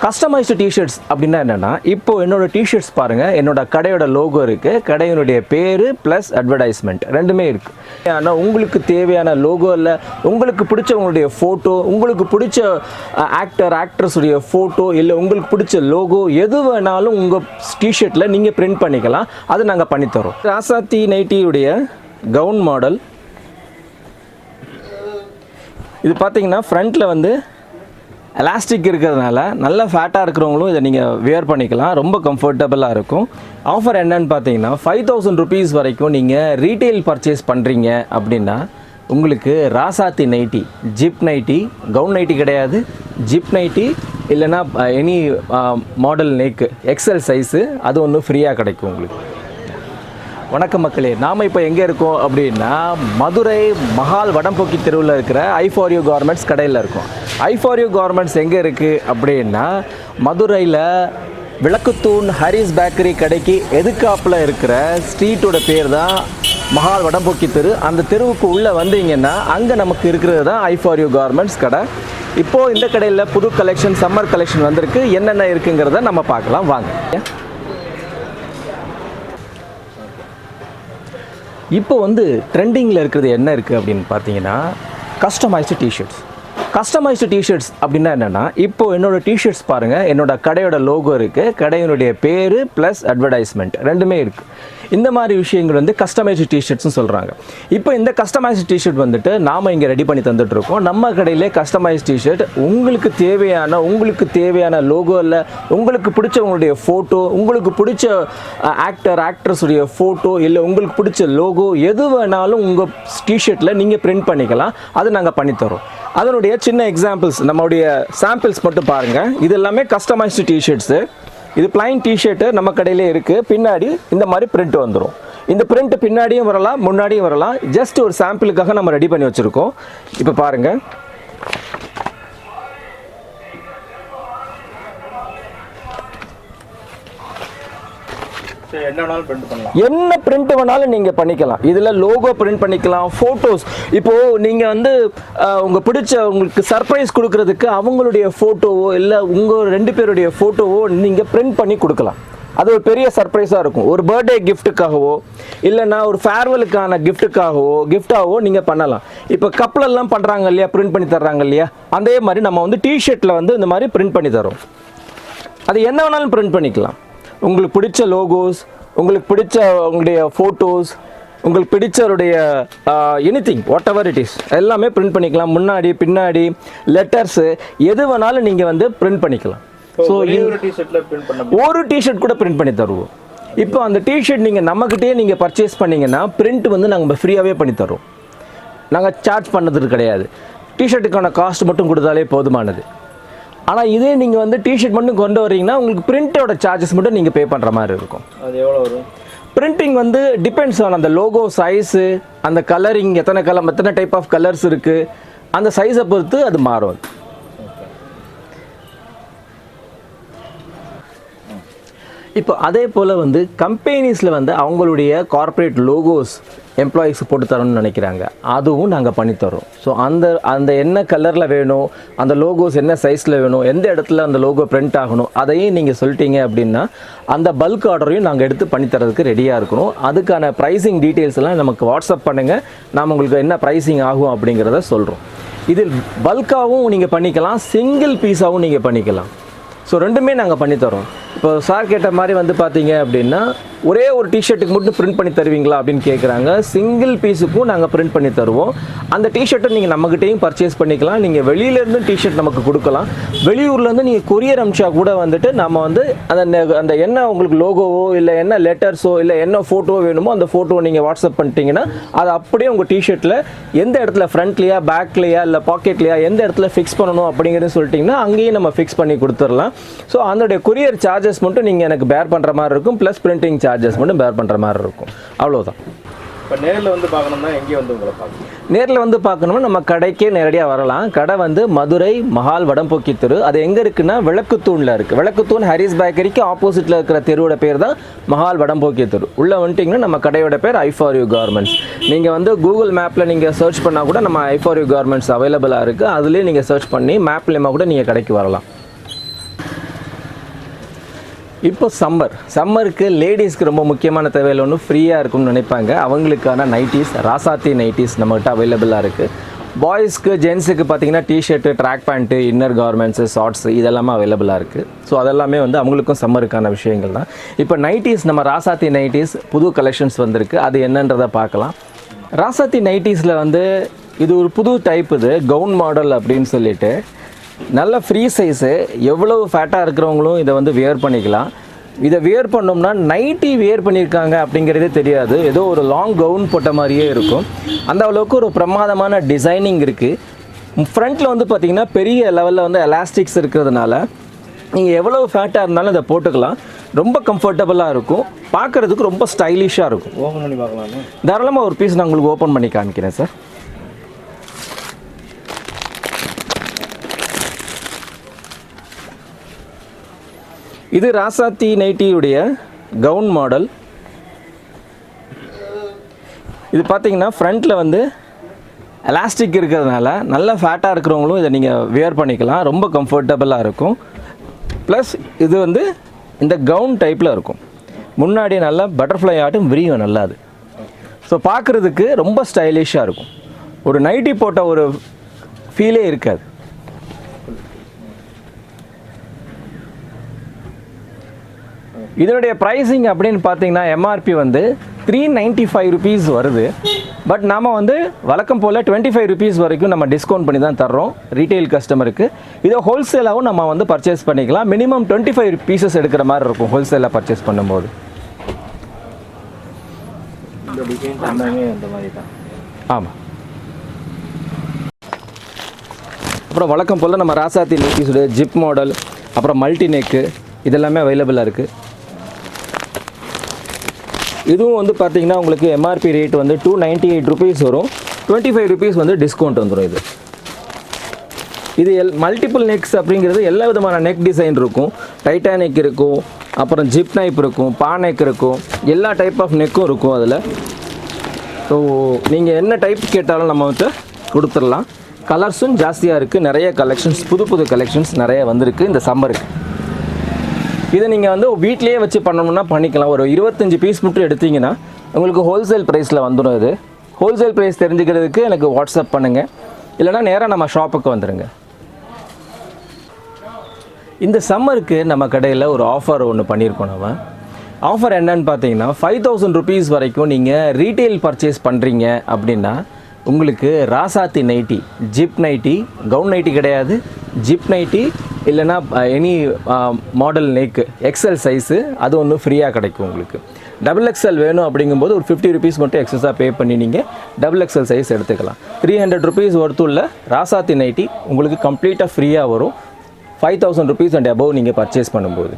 Customised T-shirts அப்படின்னா என்னென்னா இப்போ என்னோட டிஷர்ட்ஸ் பாருங்கள் என்னோட கடையோட லோகோ இருக்குது கடையினுடைய பேர் ப்ளஸ் அட்வர்டைஸ்மெண்ட் ரெண்டுமே இருக்குது ஆனால் உங்களுக்கு தேவையான லோகோ இல்லை உங்களுக்கு பிடிச்சவங்களுடைய ஃபோட்டோ உங்களுக்கு பிடிச்ச ஆக்டர் ஆக்ட்ரஸுடைய ஃபோட்டோ இல்லை உங்களுக்கு பிடிச்ச லோகோ எது வேணாலும் உங்கள் டிஷர்ட்டில் நீங்கள் பிரிண்ட் பண்ணிக்கலாம் அது நாங்கள் பண்ணித்தரோம். ராசாத்தி நைட்டியுடைய கவுன் மாடல் இது பார்த்தீங்கன்னா ஃப்ரண்ட்டில் வந்து எலாஸ்டிக் இருக்கிறதுனால நல்ல ஃபேட்டாக இருக்கிறவங்களும் இதை நீங்கள் வியர் பண்ணிக்கலாம். ரொம்ப கம்ஃபர்டபுளாக இருக்கும். ஆஃபர் என்னன்னு பார்த்தீங்கன்னா ஃபைவ் தௌசண்ட் ருபீஸ் வரைக்கும் நீங்கள் ரீட்டெயில் பர்ச்சேஸ் பண்ணுறீங்க அப்படின்னா உங்களுக்கு Rasathi nighty zip nighty gown nighty கிடையாது. ஜிப் நைட்டி இல்லைன்னா any model neck XL size அது ஒன்று ஃப்ரீயாக கிடைக்கும் உங்களுக்கு. வணக்கம் மக்களே நாம் இப்போ எங்கே இருக்கோம் அப்படின்னா மதுரை மஹால் வடம்போக்கி தெருவில் இருக்கிற ஐ ஃபார் யூ கார்மெண்ட்ஸ் கடையில் இருக்கோம். ஐ ஃபார் யூ கார்மெண்ட்ஸ் எங்கே இருக்குது அப்படின்னா மதுரையில் விளக்குத்தூண் ஹரிஸ் பேக்கரி கடைக்கு எதுக்காப்பில் இருக்கிற ஸ்ட்ரீட்டோட பேர் தான் மஹால் வடம்போக்கி தெரு. அந்த தெருவுக்கு உள்ளே வந்தீங்கன்னா அங்கே நமக்கு இருக்கிறது தான் ஐ ஃபார் யூ கார்மெண்ட்ஸ் கடை. இப்போது இந்த கடையில் புது கலெக்ஷன் சம்மர் கலெக்ஷன் வந்திருக்கு. என்னென்ன இருக்குங்கிறத நம்ம பார்க்கலாம். வாங்க. இப்போ வந்து ட்ரெண்டிங்கில் இருக்கிறது என்ன இருக்குது அப்படின்னு பார்த்தீங்கன்னா கஸ்டமைஸ்டு டிஷர்ட்ஸ் கஸ்டமைஸ்டு டிஷர்ட்ஸ் அப்படின்னா என்னென்னா இப்போ என்னோட டிஷர்ட்ஸ் பாருங்கள் என்னோட கடையோட லோகோ இருக்குது கடையினுடைய பேர் ப்ளஸ் அட்வர்டைஸ்மெண்ட் ரெண்டுமே இருக்குது இந்த மாதிரி விஷயங்கள் வந்து கஸ்டமைஸ்டு டிஷர்ட்ஸ்னு சொல்கிறாங்க இப்போ இந்த கஸ்டமைஸ்டு டிஷர்ட் வந்துட்டு நாம் இங்கே ரெடி பண்ணி தந்துட்டுருக்கோம். நம்ம கடையிலே கஸ்டமைஸ் டிஷர்ட் உங்களுக்கு தேவையான உங்களுக்கு தேவையான லோகோ இல்லை உங்களுக்கு பிடிச்சவங்களுடைய ஃபோட்டோ உங்களுக்கு பிடிச்ச ஆக்டர் ஆக்ட்ரஸுடைய ஃபோட்டோ இல்லை உங்களுக்கு பிடிச்ச லோகோ எது வேணாலும் உங்கள் டிஷர்ட்டில் நீங்கள் பிரிண்ட் பண்ணிக்கலாம். அது நாங்கள் பண்ணித்தரோம் அதனுடைய சின்ன எக்ஸாம்பிள்ஸ் நம்மளுடைய சாம்பிள்ஸ் மட்டும் பாருங்கள் இது எல்லாமே கஸ்டமைஸ்டு டிஷர்ட்ஸு இது பிளைன் டிஷர்ட்டு நம்ம கடையிலே இருக்குது பின்னாடி இந்த மாதிரி பிரிண்ட் வந்துடும் இந்த பிரிண்ட் பின்னாடியும் வரலாம் முன்னாடியும் வரலாம். ஜஸ்ட் ஒரு சாம்பிளுக்காக நம்ம ரெடி பண்ணி வச்சுருக்கோம். இப்போ பாருங்கள் என்ன பிரிண்ட் வேணாலும் நீங்கள் பண்ணிக்கலாம். இதில் லோகோ பிரிண்ட் பண்ணிக்கலாம் ஃபோட்டோஸ் இப்போது நீங்கள் வந்து உங்கள் உங்க பிடிச்ச உங்களுக்கு சர்ப்ரைஸ் கொடுக்கறதுக்கு அவங்களுடைய ஃபோட்டோவோ இல்லை உங்கள் ரெண்டு பேருடைய ஃபோட்டோவோ நீங்கள் பிரிண்ட் பண்ணி கொடுக்கலாம். அது ஒரு பெரிய சர்ப்ரைஸாக இருக்கும். ஒரு பர்த்டே கிஃப்ட்டுக்காகவோ இல்லைன்னா ஒரு ஃபேர்வெலுக்கான கிஃப்ட்டுக்காகவோ கிஃப்டாகவோ நீங்கள் பண்ணலாம். இப்போ கப்பலெல்லாம் பண்ணுறாங்க இல்லையா பிரிண்ட் பண்ணி தர்றாங்க இல்லையா அதே மாதிரி நம்ம வந்து டிஷர்ட்டில் வந்து இந்த மாதிரி பிரிண்ட் பண்ணி தரோம் அது என்ன வேணாலும் பிரிண்ட் பண்ணிக்கலாம். உங்களுக்கு பிடிச்ச லோகோஸ் உங்களுக்கு பிடிச்ச உங்களுடைய ஃபோட்டோஸ் உங்களுக்கு பிடிச்சவருடைய anything whatever it is எல்லாமே பிரிண்ட் பண்ணிக்கலாம். முன்னாடி பின்னாடி லெட்டர்ஸு எது வேணாலும் நீங்கள் வந்து பிரிண்ட் பண்ணிக்கலாம். ஸோ ஒரே டிஷர்ட் கூட பிரிண்ட் பண்ணி தருவோம். இப்போ அந்த டிஷர்ட் நீங்கள் நம்மக்கிட்டே நீங்கள் பர்ச்சேஸ் பண்ணீங்கன்னா பிரிண்ட் வந்து நாங்கள் ஃப்ரீயாகவே பண்ணி தரோம் நாங்கள் சார்ஜ் பண்ணது கிடையாது. டிஷர்ட்டுக்கான காஸ்ட் மட்டும் கொடுத்தாலே போதுமானது. ஆனால் இதே நீங்கள் வந்து டிஷர்ட் மட்டும் கொண்டு வரீங்கன்னா உங்களுக்கு பிரிண்டோட சார்ஜஸ் மட்டும் நீங்கள் பே பண்ணுற மாதிரி இருக்கும். அது எவ்வளோ வரும்? பிரிண்டிங் வந்து டிபெண்ட்ஸ் ஆன் அந்த லோகோ சைஸு அந்த கலரிங் எத்தனை கலர் எத்தனை டைப் ஆஃப் கலர்ஸ் இருக்குது அந்த சைஸை பொறுத்து அது மாறும். இப்போ அதே போல் வந்து கம்பெனிஸில் வந்து அவங்களுடைய கார்ப்பரேட் லோகோஸ் எம்ப்ளாயீஸ் போட்டு தரணும்னு நினைக்கிறாங்க. அதுவும் நாங்கள் பண்ணித்தரோம் ஸோ அந்த அந்த என்ன கலரில் வேணும் அந்த லோகோஸ் என்ன சைஸில் வேணும் எந்த இடத்துல அந்த லோகோ பிரிண்ட் ஆகணும் அதையும் நீங்கள் சொல்லிட்டீங்க அப்படின்னா அந்த பல்க் ஆர்டரையும் நாங்கள் எடுத்து பண்ணித்தரதுக்கு ரெடியாக இருக்கணும். அதுக்கான ப்ரைஸிங் டீட்டெயில்ஸ் எல்லாம் நமக்கு வாட்ஸ்அப் பண்ணுங்கள் நாம் உங்களுக்கு என்ன ப்ரைஸிங் ஆகும் அப்படிங்கிறத சொல்கிறோம் இதில் பல்காகவும் நீங்கள் பண்ணிக்கலாம் சிங்கிள் பீஸாகவும் நீங்கள் பண்ணிக்கலாம். ஸோ ரெண்டுமே நாங்கள் பண்ணித்தரோம் இப்போ சார் கேட்ட மாதிரி வந்து பார்த்தீங்க அப்படின்னா ஒரே ஒரு டிஷர்ட்டுக்கு மட்டும் பிரிண்ட் பண்ணி தருவீங்களா அப்படின்னு கேட்குறாங்க சிங்கிள் பீஸுக்கும் நாங்கள் பிரிண்ட் பண்ணி தருவோம். அந்த டிஷர்ட்டை நீங்கள் நம்மகிட்டையும் பர்ச்சேஸ் பண்ணிக்கலாம். நீங்கள் வெளியிலேருந்து டிஷர்ட் நமக்கு கொடுக்கலாம். வெளியூர்லேருந்து நீங்கள் கொரியர் அமிச்சா கூட வந்துட்டு நம்ம வந்து அந்த அந்த என்ன உங்களுக்கு லோகோவோ இல்லை என்ன லெட்டர்ஸோ இல்லை என்ன ஃபோட்டோ வேணுமோ அந்த ஃபோட்டோவை நீங்கள் வாட்ஸ்அப் பண்ணிட்டீங்கன்னா அது அப்படியே உங்கள் டிஷர்ட்டில் எந்த இடத்துல ஃப்ரண்ட்லையா பேக்லையா இல்லை பாக்கெட்லையா எந்த இடத்துல ஃபிக்ஸ் பண்ணணும் அப்படிங்கிறது சொல்லிட்டிங்கன்னா அங்கேயும் நம்ம ஃபிக்ஸ் பண்ணி கொடுத்துடலாம். ஸோ அதனுடைய கொரியர் சார்ஜஸ் மட்டும் நீங்கள் எனக்கு பேர் பண்ணுற மாதிரி இருக்கும். ப்ளஸ் பிரிண்டிங் சார்ஜ் சார்ஜஸ் மட்டும் பேர் பண்ணுற மாதிரி இருக்கும். அவ்வளோதான் இப்போ நேரில் வந்து பார்க்கணும்னா எங்கே வந்து உங்களை பார்க்கணும்? நேரில் வந்து பார்க்கணும்னா நம்ம கடைக்கே நேரடியாக வரலாம். கடை வந்து மதுரை மஹால் வடம்போக்கி தெரு. அது எங்கே இருக்குன்னா விளக்குத்தூணில் இருக்குது விளக்குத்தூண் ஹரிஸ் பேக்கரிக்கு ஆப்போசிட்டில் இருக்கிற தெருவோட பேர் தான் மஹால் வடம்போக்கி தெரு. உள்ளே வந்துட்டிங்கன்னா நம்ம கடையோட பேர் ஐ ஃபார் யூ கார்மெண்ட்ஸ் நீங்கள் வந்து கூகுள் மேப்பில் நீங்கள் சர்ச் பண்ணால் கூட நம்ம ஐ ஃபார் யூ கார்மெண்ட்ஸ் அவைலபிளாக இருக்குது அதுலேயே நீங்கள் சர்ச் பண்ணி மேப்லேயுமா கூட நீங்கள் கடைக்கு வரலாம். இப்போ சம்மர். சம்மருக்கு லேடிஸ்க்கு ரொம்ப முக்கியமான தேவையில் ஒன்று ஃப்ரீயாக இருக்கும்னு நினைப்பாங்க. அவங்களுக்கான நைட்டிஸ் ராசாத்தி நைட்டிஸ் நம்மகிட்ட அவைலபிளாக இருக்குது பாய்ஸ்க்கு ஜென்ஸுக்கு பார்த்தீங்கன்னா T-shirt track pant inner garments shorts இதெல்லாமே அவைலபிளாக இருக்குது ஸோ அதெல்லாமே வந்து அவங்களுக்கும் சம்மருக்கான விஷயங்கள் தான். இப்போ நைட்டிஸ் நம்ம ராசாத்தி நைட்டிஸ் புது கலெக்ஷன்ஸ் வந்திருக்கு. அது என்னன்றதை பார்க்கலாம். ராசாத்தி நைட்டிஸில் வந்து இது ஒரு புது டைப் இது. கவுன் மாடல் அப்படின்னு சொல்லிட்டு நல்ல ஃப்ரீ சைஸு எவ்வளவு ஃபேட்டாக இருக்கிறவங்களும் இதை வந்து வியர் பண்ணிக்கலாம். இதை வியர் பண்ணோம்னா நைட்டி வியர் பண்ணியிருக்காங்க அப்படிங்கிறதே தெரியாது. ஏதோ ஒரு லாங் கவுன் போட்ட மாதிரியே இருக்கும். அந்த அளவுக்கு ஒரு பிரமாதமான டிசைனிங் இருக்குது ஃப்ரண்ட்டில் வந்து பார்த்திங்கன்னா பெரிய லெவலில் வந்து எலாஸ்டிக்ஸ் இருக்கிறதுனால நீங்கள் எவ்வளோ ஃபேட்டாக இருந்தாலும் இதை போட்டுக்கலாம். ரொம்ப கம்ஃபர்டபுளாக இருக்கும். பார்க்குறதுக்கு ரொம்ப ஸ்டைலிஷாக இருக்கும். ஓப்பன் பண்ணி பார்க்கலாமா. தாராளமாக ஒரு பீஸ் நான் உங்களுக்கு ஓப்பன் பண்ணி காமிக்கிறேன் சார் இது ராசாத்தி நைட்டியுடைய கவுன் மாடல் இது பார்த்தீங்கன்னா ஃப்ரண்ட்டில் வந்து எலாஸ்டிக் இருக்கிறதுனால நல்ல ஃபேட்டாக இருக்கிறவங்களும் இதை நீங்கள் வியர் பண்ணிக்கலாம். ரொம்ப கம்ஃபர்டபுளாக இருக்கும். ப்ளஸ் இது வந்து இந்த கவுன் டைப்பில் இருக்கும். முன்னாடி நல்லா பட்டர்ஃப்ளை ஆட்டும் விரியும் நல்லா அது. ஸோ பார்க்குறதுக்கு ரொம்ப ஸ்டைலிஷாக இருக்கும். ஒரு நைட்டி போட்ட ஒரு ஃபீலே இருக்காது. இதனுடைய ப்ரைஸிங் அப்படின்னு பார்த்தீங்கன்னா எம்ஆர்பி வந்து த்ரீ நைன்ட்டி ஃபைவ் ருபீஸ் வருது. பட் நாம் வந்து வழக்கம் போல் டுவெண்ட்டி ஃபைவ் ருபீஸ் வரைக்கும் நம்ம டிஸ்கவுண்ட் பண்ணி தான் தர்றோம் ரீட்டைல் கஸ்டமருக்கு இதை ஹோல்சேலாகவும் நம்ம வந்து பர்ச்சேஸ் பண்ணிக்கலாம். மினிமம் டுவெண்ட்டி ஃபைவ் பீசஸ் எடுக்கிற மாதிரி இருக்கும் ஹோல்சேலாக பர்ச்சேஸ் பண்ணும்போது. ஆமாம் அப்புறம் வழக்கம் போல் நம்ம ராசாத்தி நெக்கிஸுடைய ஜிப் மாடல் அப்புறம் மல்டி நெக்கு இதெல்லாமே அவைலபிளாக இருக்குது இதுவும் வந்து பார்த்தீங்கன்னா உங்களுக்கு எம்ஆர்பி ரேட் வந்து டூ நைன்ட்டி எயிட் ருபீஸ் வரும். டுவெண்ட்டி ஃபைவ் ருபீஸ் வந்து டிஸ்கவுண்ட் வந்துடும் இது. இது எல் மல்டிபிள் நெக்ஸ் அப்படிங்கிறது எல்லா விதமான நெக் டிசைன் இருக்கும். டைட்டானிக் இருக்கும் அப்புறம் ஜிப் நைப் இருக்கும் பா நெக் இருக்கும் எல்லா டைப் ஆஃப் நெக்கும் இருக்கும் அதில். ஸோ நீங்கள் என்ன டைப் கேட்டாலும் நம்ம வந்து கொடுத்துடலாம். கலர்ஸும் ஜாஸ்தியாக இருக்குது நிறைய கலெக்ஷன்ஸ் புது புது கலெக்ஷன்ஸ் நிறைய வந்திருக்கு. இந்த சம்மருக்கு இதை நீங்கள் வந்து வீட்டிலேயே வச்சு பண்ணணும்னா பண்ணிக்கலாம். ஒரு இருபத்தஞ்சி பீஸ் மட்டும் எடுத்தீங்கன்னா உங்களுக்கு ஹோல்சேல் ப்ரைஸில் வந்துடும் இது. ஹோல்சேல் ப்ரைஸ் தெரிஞ்சுக்கிறதுக்கு எனக்கு வாட்ஸ்அப் பண்ணுங்கள் இல்லைனா நேராக நம்ம ஷாப்புக்கு வந்துடுங்க இந்த சம்மருக்கு நம்ம கடையில் ஒரு ஆஃபர் ஒன்று பண்ணியிருக்கோம் நம்ம. ஆஃபர் என்னன்னு பார்த்தீங்கன்னா ஃபைவ் தௌசண்ட் ருபீஸ் வரைக்கும் நீங்கள் ரீட்டெயில் பர்ச்சேஸ் பண்ணுறீங்க அப்படின்னா உங்களுக்கு Rasathi nighty zip nighty gown nighty கிடையாது. ஜிப் நைட்டி இல்லைன்னா any model neck XL size அது ஒன்று ஃப்ரீயாக கிடைக்கும் உங்களுக்கு. டபுள் எக்ஸல் வேணும் அப்படிங்கும்போது ஒரு ஃபிஃப்டி ருபீஸ் மட்டும் எக்ஸஸாக பே பண்ணி நீங்கள் டபுள் எக்ஸல் சைஸ் எடுத்துக்கலாம். த்ரீ ஹண்ட்ரட் ருபீஸ் ஒருத்துள்ள ராசாத்தி நைட்டி உங்களுக்கு கம்ப்ளீட்டாக ஃப்ரீயாக வரும். Five thousand rupees and above நீங்கள் பர்ச்சேஸ் பண்ணும்போது.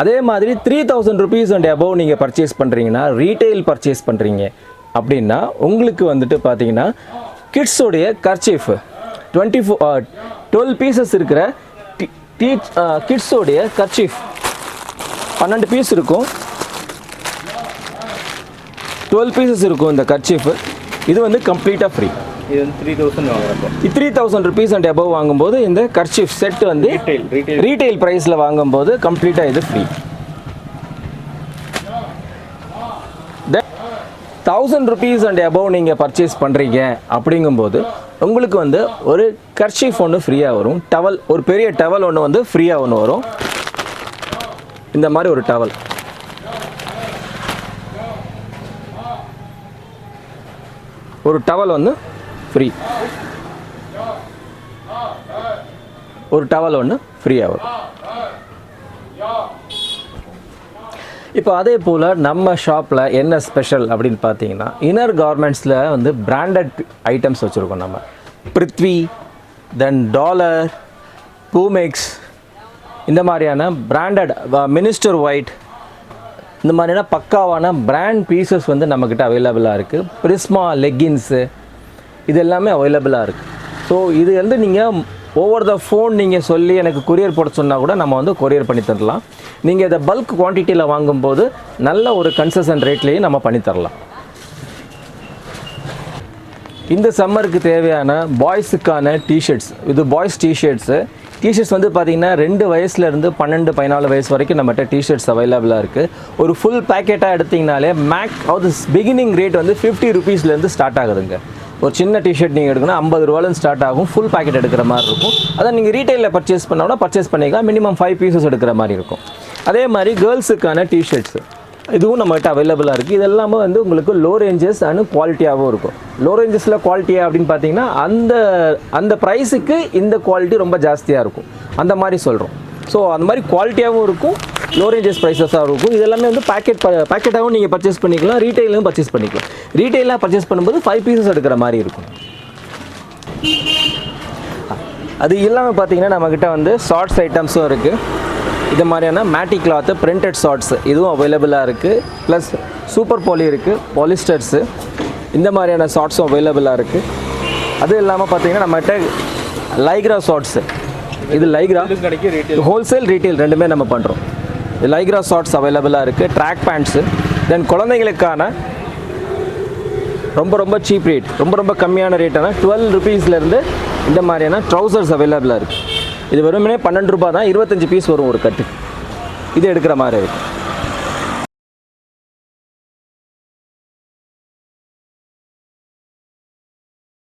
அதே மாதிரி three thousand rupees and above நீங்கள் பர்ச்சேஸ் பண்ணுறீங்கன்னா ரீட்டைல் பர்ச்சேஸ் பண்ணுறீங்க அப்படின்னா உங்களுக்கு வந்துட்டு பார்த்தீங்கன்னா கிட்ஸோடைய kerchief twenty four twelve pieces இருக்கிற டீ கிட்ஸோடைய கர்ச்சீஃப் பன்னெண்டு பீஸ் இருக்கும். டுவெல் பீசஸ் இருக்கும் இந்த கர்ச்சீஃப் இது வந்து கம்ப்ளீட்டாக ஃப்ரீ இது வந்து த்ரீ தௌசண்ட் வாங்குறப்போ. Three thousand rupees and above வாங்கும்போது இந்த கர்ச்சீஃப் செட் வந்து ரீட்டைல் ரீட்டைல் ரீட்டைல் ப்ரைஸில் வாங்கும்போது கம்ப்ளீட்டாக இது free thousand rupees and above நீங்கள் பர்ச்சேஸ் பண்ணுறீங்க அப்படிங்கும்போது உங்களுக்கு வந்து ஒரு கர்ச்சீஃப் ஒன்று ஃப்ரீயாக வரும். டவல் ஒரு பெரிய டவல் ஒன்று வந்து ஃப்ரீயாக ஒன்று வரும். இந்த மாதிரி ஒரு டவல் ஒரு டவல் வந்து ஃப்ரீ ஒரு டவல் ஒன்று ஃப்ரீயாக வரும். இப்போ அதே போல் நம்ம ஷாப்பில் என்ன ஸ்பெஷல் அப்படின்னு பார்த்தீங்கன்னா இன்னர் கார்மெண்ட்ஸில் வந்து பிராண்டட் ஐட்டம்ஸ் வச்சுருக்கோம் நம்ம. பிருத்வி தென் டாலர் பூமெக்ஸ் இந்த மாதிரியான பிராண்டட் மினிஸ்டர் ஒயிட் இந்த மாதிரியான பக்காவான பிராண்ட் பீசஸ் வந்து நம்மக்கிட்ட அவைலபிளாக இருக்குது பிரிஸ்மா லெக்கின்ஸு இது எல்லாமே அவைலபிளாக இருக்குது ஸோ இது வந்து நீங்கள் ஓவர் த ஃபோன் நீங்கள் சொல்லி எனக்கு கொரியர் போட சொன்னால் கூட நம்ம வந்து கொரியர் பண்ணி தரலாம். நீங்கள் இதை பல்க் குவான்டிட்டியில் வாங்கும்போது நல்ல ஒரு கன்செஷன் ரேட்லேயும் நம்ம பண்ணித்தரலாம் இந்த சம்மருக்கு தேவையான பாய்ஸுக்கான டிஷர்ட்ஸ் இது பாய்ஸ் டிஷர்ட்ஸு டிஷர்ட்ஸ் வந்து பார்த்திங்கன்னா ரெண்டு வயசுலேருந்து பன்னெண்டு பதினாலு வயசு வரைக்கும் நம்மகிட்ட டிஷர்ட்ஸ் அவைலபிளாக இருக்குது ஒரு ஃபுல் பேக்கெட்டாக எடுத்திங்கனாலே மேக் அது பிகினிங் ரேட் வந்து ஃபிஃப்டி ருபீஸ்லேருந்து ஸ்டார்ட் ஆகுதுங்க. ஒரு சின்ன டிஷர்ட் நீங்கள் எடுக்கணும் ஐம்பது ரூபாயிலும் ஸ்டார்ட் ஆகும். ஃபுல் பேக்கெட் எடுக்கிற மாதிரி இருக்கும். அதான் நீங்கள் ரீட்டைலில் பர்ச்சேஸ் பண்ணோம்னா பர்ச்சேஸ் பண்ணிக்கலாம். மினிமம் ஃபைவ் பீசஸ் எடுக்கிற மாதிரி இருக்கும். அதே மாதிரி கேர்ள்ஸுக்கான டிஷர்ட்ஸு இதுவும் நம்மகிட்ட அவைலபிளாக இருக்குது இது எல்லாமே வந்து உங்களுக்கு லோ ரேஞ்சஸ் அண்ட் குவாலிட்டியாகவும் இருக்கும். லோ ரேஞ்சஸில் குவாலிட்டியாக அப்படின்னு பார்த்தீங்கன்னா அந்த அந்த ப்ரைஸுக்கு இந்த குவாலிட்டி ரொம்ப ஜாஸ்தியாக இருக்கும். அந்த மாதிரி சொல்கிறோம் ஸோ அந்த மாதிரி குவாலிட்டியாகவும் இருக்கும். லோ ரேஞ்சஸ் ப்ரைஸஸாக இருக்கும். இது எல்லாமே வந்து பேக்கெட் பேக்கெட்டாகவும் நீங்கள் பர்ச்சேஸ் பண்ணிக்கலாம். ரீட்டைலும் பர்ச்சேஸ் பண்ணிக்கலாம். ரீட்டைலாக பர்ச்சேஸ் பண்ணும்போது ஃபைவ் பீசஸ் எடுக்கிற மாதிரி இருக்கும். அது இல்லாமல் பார்த்தீங்கன்னா நம்மக்கிட்ட வந்து ஷார்ட்ஸ் ஐட்டம்ஸும் இருக்குது இது மாதிரியான மேட்டி கிளாத்து பிரிண்டட் ஷார்ட்ஸ் இதுவும் அவைலபிளாக இருக்குது ப்ளஸ் சூப்பர் பாலி இருக்குது பாலிஸ்டர்ஸு இந்த மாதிரியான ஷார்ட்ஸும் அவைலபிளாக இருக்குது அது இல்லாமல் பார்த்தீங்கன்னா நம்மகிட்ட லைக்ரா ஷார்ட்ஸு இது லைக்ரா ஹோல்சேல் ரீட்டைல் ரெண்டுமே நம்ம பண்ணுறோம் லைக்ரா ஷார்ட்ஸ் அவைலபிளாக இருக்குது ட்ராக் பேண்ட்ஸு தென் குழந்தைங்களுக்கான ரொம்ப ரொம்ப சீப் ரேட் ரொம்ப ரொம்ப கம்மியான ரேட்டான டுவெல் ருபீஸ்லேருந்து இந்த மாதிரியான ட்ரௌசர்ஸ் அவைலபிளாக இருக்குது இது வெறுமனே பன்னெண்டு ரூபா தான் இருபத்தஞ்சு பீஸ் வரும் ஒரு கட்டு. இது எடுக்கிற மாதிரி இருக்குது